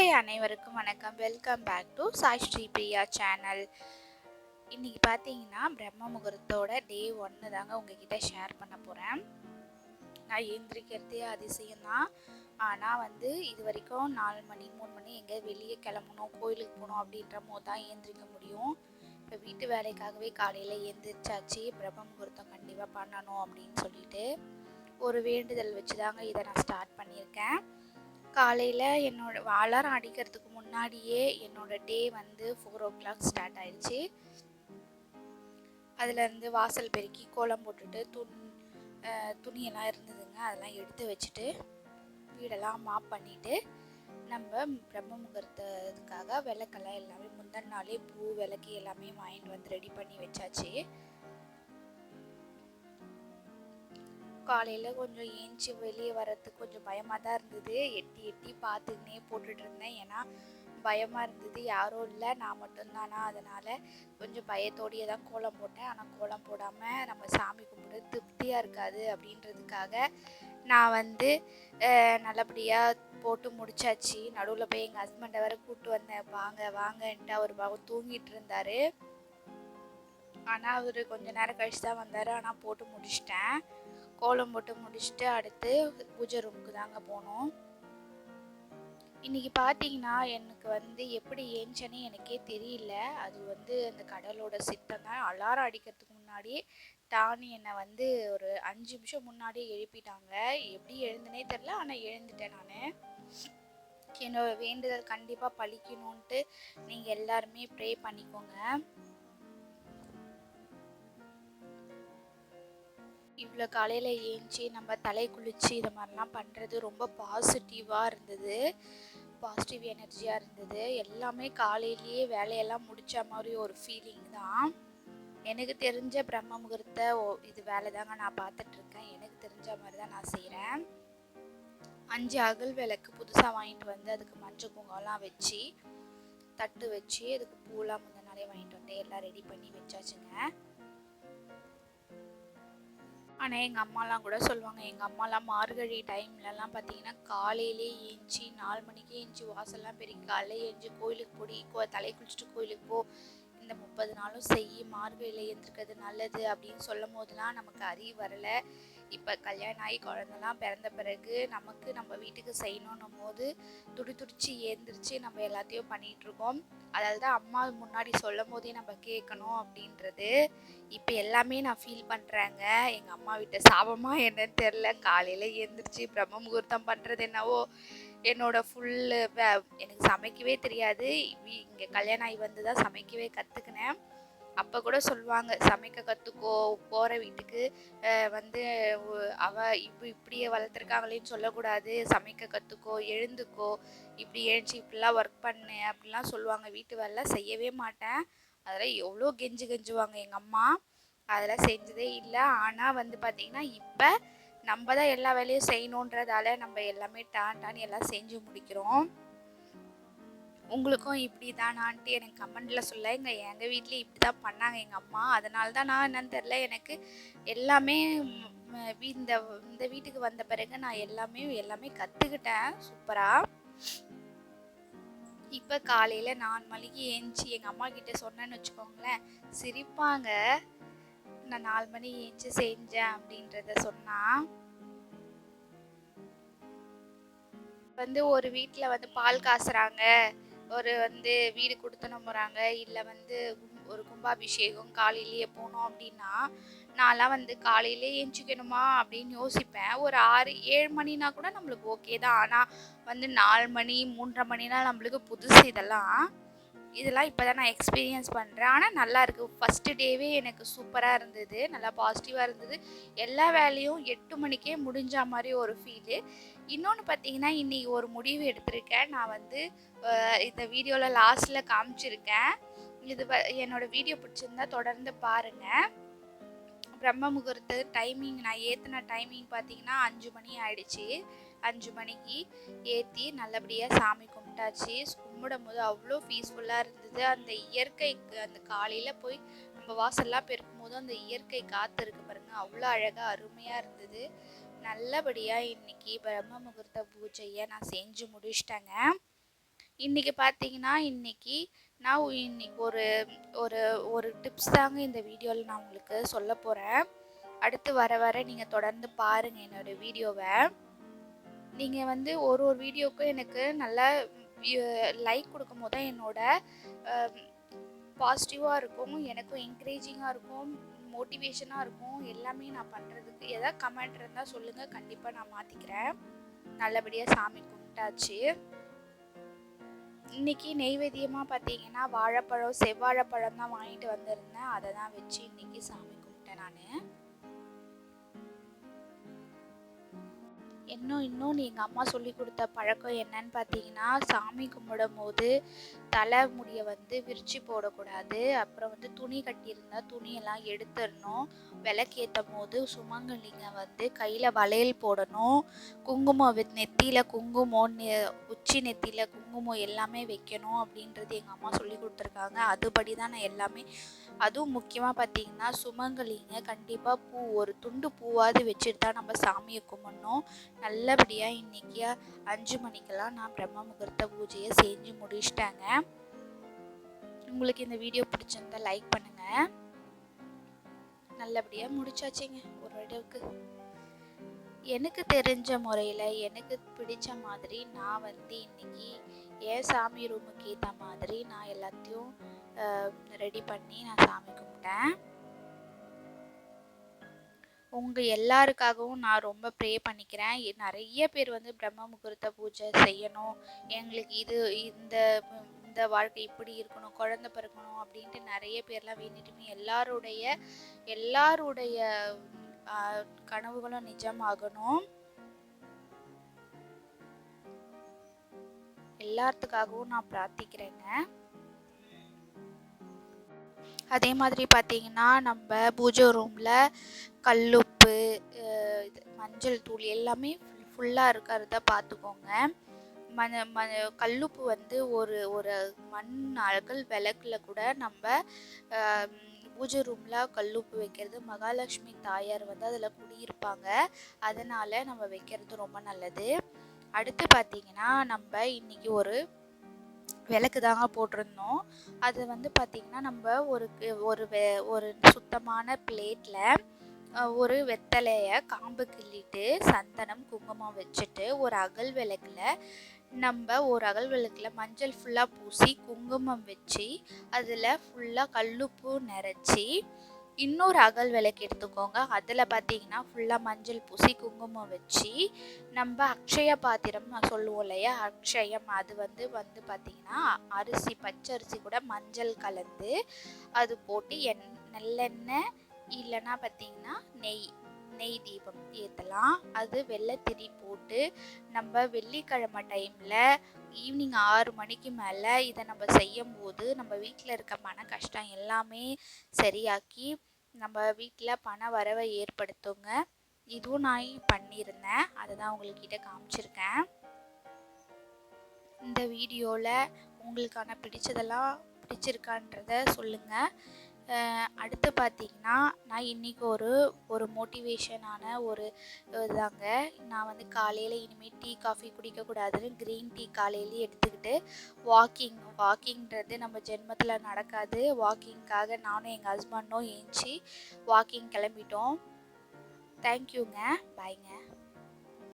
Hi அனைவருக்கும் வணக்கம். Welcome back to Sai Sri Priya channel இன்றைக்கி பார்த்தீங்கன்னா பிரம்ம முகூர்த்தோட டே ஒன்று தாங்க உங்ககிட்ட ஷேர் பண்ண போகிறேன் நான் எழுந்திரிக்கிறதே அதிசயம் தான். ஆனால் வந்து இது வரைக்கும் நாலு மணி மூணு மணி எங்கே வெளியே கிளம்பணும் கோயிலுக்கு போகணும் அப்படின்ற போது தான் ஏந்திரிக்க முடியும். இப்போ வீட்டு வேலைக்காகவே காலையில் எழுந்திரிச்சாச்சு பிரம்ம முகூர்த்தம் கண்டிப்பாக பண்ணணும் அப்படின்னு சொல்லிட்டு ஒரு வேண்டுதல் வச்சு தாங்க இதை நான் ஸ்டார்ட் பண்ணியிருக்கேன். காலையில் என்னோட அலாரம் அடிக்கிறதுக்கு முன்னாடியே என்னோட டே வந்து ஃபோர் ஓ கிளாக் ஸ்டார்ட் ஆயிடுச்சு அதுலேருந்து வாசல் பெருக்கி கோலம் போட்டுட்டு துண் துணியெல்லாம் இருந்ததுங்க. அதெல்லாம் எடுத்து வச்சுட்டு வீடெல்லாம் மாப் பண்ணிவிட்டு நம்ம பிரம்ம முகூர்த்தத்துக்காக விளக்கெல்லாம் எல்லாமே முந்தின நாளே பூ விளக்கு எல்லாமே வாங்கிட்டு வந்து ரெடி பண்ணி வச்சாச்சு. காலையில் கொஞ்சம் ஏஞ்சி வெளியே வர்றதுக்கு கொஞ்சம் பயமாக தான் இருந்தது. எட்டி எட்டி பார்த்துக்கினே போட்டுட்டு இருந்தேன். ஏன்னா பயமாக இருந்தது. யாரும் இல்லை. நான் மட்டும்தானா அதனால் கொஞ்சம் பயத்தோடையே தான் கோலம் போட்டேன். ஆனால் கோலம் போடாமல் நம்ம சாமி கும்பிட திருப்தியாக இருக்காது அப்படின்றதுக்காக நான் வந்து நல்லபடியாக போட்டு முடிச்சாச்சு. நடுவில் போய் எங்கள் ஹஸ்பண்டை வேறு கூப்பிட்டு வந்தேன். வாங்க வாங்கன்ட்டு அவர் பாவம் தூங்கிட்டு இருந்தார். ஆனால் அவர் கொஞ்ச நேரம் கழிச்சு தான் வந்தார். ஆனால் போட்டு முடிச்சிட்டேன். கோலம் போட்டு முடிச்சுட்டு அடுத்து பூஜை ரூமுக்கு தாங்க போனோம். இன்னைக்கு பார்த்தீங்கன்னா எனக்கு வந்து எப்படி ஏஞ்சனே எனக்கே தெரியல. அது வந்து அந்த கடலோட சித்தம் தான். அலாரம் அடிக்கிறதுக்கு முன்னாடி தானி என்னை வந்து ஒரு அஞ்சு நிமிஷம் முன்னாடியே எழுப்பிட்டாங்க. எப்படி எழுந்தனே தெரில ஆனால் எழுந்துட்டேன் நான். என்னோட வேண்டுதல் கண்டிப்பாக பழிக்கணுன்ட்டு நீங்கள் எல்லாருமே ப்ரே பண்ணிக்கோங்க. இவ்வளோ காலையில் ஏஞ்சி நம்ம தலை குளிச்சு இது மாதிரிலாம் பண்ணுறது ரொம்ப பாசிட்டிவாக இருந்தது. பாசிட்டிவ் எனர்ஜியாக இருந்தது. எல்லாமே காலையிலேயே வேலையெல்லாம் முடித்த மாதிரி ஒரு ஃபீலிங் தான். எனக்கு தெரிஞ்ச பிரம்ம முகூர்த்த ஓ இது வேலை தாங்க நான் பார்த்துட்ருக்கேன். எனக்கு தெரிஞ்ச மாதிரி தான் நான் செய்கிறேன் அஞ்சு அகல் விளக்கு புதுசாக வாங்கிட்டு வந்து அதுக்கு மஞ்சள் குங்கம்லாம் வச்சு தட்டு வச்சு அதுக்கு பூலாம் முந்தின நாளே வாங்கிட்டு வந்து எல்லாம் ரெடி பண்ணி வச்சாச்சுங்க. ஆனால் எங்கள் அம்மாலாம் கூட சொல்லுவாங்க எங்கள் அம்மாலாம் மார்கழி டைம்லலாம் பார்த்தீங்கன்னா காலையிலே ஏஞ்சி நாலு மணிக்கே ஏஞ்சி வாசல்லாம் பெருக்கி காலையில் ஏஞ்சி கோயிலுக்கு போடி கோ தலை குளிச்சுட்டு கோயிலுக்கு போ இந்த முப்பது நாளும் செய் மார்கழியில் எழுந்திருக்கிறது நல்லது அப்படின்னு சொல்லும் போதெல்லாம் நமக்கு அறிவு வரலை. இப்போ கல்யாணம் ஆகி குழந்தைலாம் பிறந்த பிறகு நமக்கு நம்ம வீட்டுக்கு செய்யணுன்னும் போது துடி துடிச்சு ஏந்திரிச்சு நம்ம எல்லாத்தையும் பண்ணிகிட்ருக்கோம் அதாவது தான் அம்மா முன்னாடி சொல்லும் போதே நம்ம கேட்கணும் அப்படின்றது. இப்போ எல்லாமே நான் ஃபீல் பண்ணுறேங்க எங்கள் அம்மா வீட்டை சாபமாக என்னன்னு தெரில காலையில் ஏந்திரிச்சு பிரம்ம முகூர்த்தம் பண்ணுறது என்னவோ என்னோட ஃபுல்லு எனக்கு சமைக்கவே தெரியாது. இங்கே கல்யாணம் ஆகி வந்து தான் சமைக்கவே கற்றுக்கினேன் அப்போ கூட சொல்லுவாங்க சமைக்க கற்றுக்கோ போகிற வீட்டுக்கு வந்து அவ இப்போ இப்படியே வளர்த்துருக்காங்களேன்னு சொல்லக்கூடாது சமைக்க கற்றுக்கோ எழுந்துக்கோ இப்படி எழுந்துச்சு இப்படிலாம் ஒர்க் பண்ணு அப்படிலாம் சொல்லுவாங்க. வீட்டு வேலை செய்யவே மாட்டேன். அதெல்லாம் எவ்வளோ கெஞ்சு கெஞ்சுவாங்க எங்கள் அம்மா. அதெல்லாம் செஞ்சதே இல்லை. ஆனால் வந்து பார்த்திங்கன்னா இப்போ நம்ம தான் எல்லா வேலையும் செய்யணுன்றதால நம்ம எல்லாமே டான் டான் எல்லாம் செஞ்சு முடிக்கிறோம். உங்களுக்கும் இப்படி தானான்ட்டு எனக்கு கமெண்டில் சொல்ல எங்கள் எங்கள் வீட்லேயும் இப்படி தான் பண்ணாங்க எங்கள் அம்மா. அதனால தான் நான் என்னன்னு தெரில எனக்கு எல்லாமே இந்த இந்த வீட்டுக்கு வந்த பிறகு நான் எல்லாமே எல்லாமே கற்றுக்கிட்டேன் சூப்பராக இப்போ காலையில் நாலு மணிக்கு ஏஞ்சி எங்கள் அம்மா கிட்டே சொன்னேன்னு வச்சுக்கோங்களேன். சிரிப்பாங்க. நான் நாலு மணி ஏஞ்சி செஞ்சேன் அப்படின்றத சொன்னால் வந்து ஒரு வீட்டில் வந்து பால் காசுறாங்க. ஒரு வந்து வீடு கொடுத்தனம் போகிறாங்க இல்லை வந்து ஒரு கும்பாபிஷேகம் காலையிலேயே போனோம் அப்படின்னா நான்லாம் வந்து காலையிலே எஞ்சிக்கணுமா அப்படின்னு யோசிப்பேன். ஒரு ஆறு ஏழு மணினா கூட நம்மளுக்கு ஓகே தான். ஆனால் வந்து நாலு மணி மூன்றரை மணினா நம்மளுக்கு புதுசு இதெல்லாம். இதெல்லாம் இப்போ தான் நான் எக்ஸ்பீரியன்ஸ் பண்ணுறேன் ஆனால் நல்லா இருக்குது ஃபஸ்ட்டு டேவே எனக்கு சூப்பராக இருந்தது. நல்லா பாசிட்டிவாக இருந்தது. எல்லா வேலையும் எட்டு மணிக்கே முடிஞ்ச மாதிரி ஒரு ஃபீலு இன்னொன்று பார்த்தீங்கன்னா இன்றைக்கி ஒரு முடிவு எடுத்திருக்கேன். நான் வந்து இந்த வீடியோவில் லாஸ்ட்டில் காமிச்சிருக்கேன். இது வ- என்னோடய வீடியோ பிடிச்சிருந்தா தொடர்ந்து பாருங்கள் பிரம்ம முகூர்த்த டைமிங் நான் ஏற்றின டைமிங் பார்த்தீங்கன்னா அஞ்சு மணி ஆயிடுச்சு. அஞ்சு மணிக்கு ஏற்றி நல்லபடியாக சாமி கும்பிட்டாச்சு. கும்பிடும் போது அவ்வளோ பீஸ்ஃபுல்லாக இருந்தது. அந்த இயற்கைக்கு அந்த காலையில் போய் நம்ம வாசல்லாம் பெருக்கும் போது அந்த இயற்கை காற்று இருக்கு பாருங்கள் அவ்வளோ அழகாக அருமையாக இருந்தது. நல்லபடியாக இன்றைக்கி பிரம்ம முகூர்த்த பூஜையை நான் செஞ்சு முடிச்சிட்டேங்க. இன்றைக்கி பார்த்தீங்கன்னா இன்றைக்கி நான் இன்னைக்கு ஒரு ஒரு ஒரு டிப்ஸ் தாங்க இந்த வீடியோவில் நான் உங்களுக்கு சொல்ல போகிறேன் அடுத்து வர வர நீங்கள் தொடர்ந்து பாருங்கள் என்னோடய வீடியோவை. நீங்கள் வந்து ஒரு ஒரு வீடியோவுக்கும் எனக்கு நல்லா லைக் கொடுக்கும் போது தான் என்னோட பாசிட்டிவாக இருக்கும் எனக்கும் என்கரேஜிங்காக இருக்கும் மோட்டிவேஷனாக இருக்கும். எல்லாமே நான் பண்ணுறதுக்கு எதாவது கமெண்ட் இருந்தால் சொல்லுங்கள் கண்டிப்பாக நான் மாற்றிக்கிறேன் நல்லபடியாக சாமி கும்பிட்டாச்சு. இன்றைக்கி நெய்வேத்தியமாக பார்த்தீங்கன்னா வாழைப்பழம் செவ்வாழைப்பழம் தான் வாங்கிட்டு வந்திருந்தேன். அதை தான் வச்சு இன்றைக்கி சாமி கும்பிட்டேன் நான். இன்னும் இன்னும் எங்கள் அம்மா சொல்லி கொடுத்த பழக்கம் என்னன்னு பார்த்தீங்கன்னா சாமி கும்பிடும் போது தலை முடியை வந்து விரிச்சு போடக்கூடாது. அப்புறம் வந்து துணி கட்டியிருந்தால் துணியெல்லாம் எடுத்துடணும். விளக்கேற்றும் போது சுமங்கலிங்க வந்து கையில் வளையல் போடணும். குங்குமம் நெத்தியில் குங்குமம் உச்சி நெத்தியில் குங்குமம் எல்லாமே வைக்கணும் அப்படின்றது எங்கள் அம்மா சொல்லி கொடுத்துருக்காங்க. அதுபடி தான் நான் எல்லாமே அதுவும் முக்கியமாக பார்த்தீங்கன்னா சுமங்கலிங்க. கண்டிப்பாக பூ ஒரு துண்டு பூவாவது வச்சுட்டு தான் நம்ம சாமியை கும்பிடணும். நல்லபடியாக இன்றைக்கி அஞ்சு மணிக்கெல்லாம் நான் பிரம்ம முகூர்த்த பூஜையை செஞ்சு முடிச்சிட்டாங்க. உங்களுக்கு இந்த வீடியோ பிடிச்சிருந்தா லைக் பண்ணுங்கள் நல்லபடியாக முடிச்சாச்சுங்க ஒரு அளவுக்கு. எனக்கு தெரிஞ்ச முறையில் எனக்கு பிடிச்ச மாதிரி நான் வந்து இன்னைக்கு என் சாமி ரூமுக்கு ஏற்ற மாதிரி நான் எல்லாத்தையும் ரெடி பண்ணி நான் சாமி கும்பிட்டேன். உங்கள் எல்லாருக்காகவும் நான் ரொம்ப ப்ரே பண்ணிக்கிறேன். நிறைய பேர் வந்து பிரம்ம முகூர்த்த பூஜை செய்யணும். எங்களுக்கு இது இந்த இந்த வாழ்க்கை இப்படி இருக்கணும் குழந்த பிறக்கணும் அப்படின்ட்டு நிறைய பேர்லாம் வேண்டிட்டு எல்லாருடைய எல்லாருடைய கனவுகளும் நிஜமாகணும். எல்லாத்துக்காகவும் நான் பிரார்த்திக்கிறேங்க. அதே மாதிரி பார்த்தீங்கன்னா நம்ம பூஜை ரூமில் கல்லுப்பு மஞ்சள் தூள் எல்லாமே ஃபுல்லாக இருக்கிறத பார்த்துக்கோங்க மண் ம கல்லுப்பு வந்து ஒரு ஒரு மண் அகல் விளக்கில் கூட நம்ம பூஜை ரூமில் கல்லுப்பு வைக்கிறது. மகாலட்சுமி தாயார் வந்து அதில் குடியிருப்பாங்க. அதனால் நம்ம வைக்கிறது ரொம்ப நல்லது. அடுத்து பார்த்திங்கன்னா நம்ம இன்றைக்கி ஒரு விளக்கு தாங்க போட்டிருந்தோம். அது வந்து பார்த்திங்கன்னா நம்ம ஒரு ஒரு ஒரு சுத்தமான பிளேட்டில் ஒரு வெத்தலையை காம்பு கிள்ளிட்டு சந்தனம் குங்குமம் வச்சுட்டு ஒரு அகல் விளக்கில் நம்ம ஒரு அகல் விளக்கில் மஞ்சள் ஃபுல்லாக பூசி குங்குமம் வச்சு அதில் ஃபுல்லாக கல்லுப்பு நிறச்சி இன்னொரு அகல் விளக்கு எடுத்துக்கோங்க. அதில் பார்த்தீங்கன்னா ஃபுல்லாக மஞ்சள் பூசி குங்குமம் வச்சு நம்ம அக்ஷய பாத்திரம் சொல்லுவோம் இல்லையா? அக்ஷயம் அது வந்து வந்து பார்த்திங்கன்னா அரிசி பச்சை அரிசி கூட மஞ்சள் கலந்து அது போட்டு எண் நல்லெண்ணெய் இல்லைன்னா பார்த்தீங்கன்னா நெய் நெய் தீபம் ஏற்றலாம் அது வெள்ளைத்திரி போட்டு நம்ம வெள்ளிக்கிழமை டைமில் ஈவினிங் ஆறு மணிக்கு மேலே இதை நம்ம செய்யும் போது நம்ம வீட்டில் இருக்க மன கஷ்டம் எல்லாமே சரியாக்கி நம்ம வீட்டில் பண வரவை ஏற்படுத்துங்க. இதுவும் நான் பண்ணியிருந்தேன். அதை தான் உங்கள்கிட்ட காமிச்சிருக்கேன். இந்த வீடியோவில் உங்களுக்கான பிடிச்சதெல்லாம் பிடிச்சிருக்கான்றத சொல்லுங்கள் அடுத்து பார்த்திங்கன்னா நான் இன்றைக்கி ஒரு ஒரு மோட்டிவேஷனான ஒரு இதாங்க. நான் வந்து காலையில் இனிமேல் டீ காஃபி குடிக்கக்கூடாதுன்னு க்ரீன் டீ காலையிலேயே எடுத்துக்கிட்டு வாக்கிங் வாக்கிங்கிறது நம்ம ஜென்மத்தில் நடக்காது. வாக்கிங்க்காக நானும் எங்கள் ஹஸ்பண்டும் ஏஞ்சி வாக்கிங் கிளம்பிட்டோம். தேங்க்யூங்க பாய்ங்க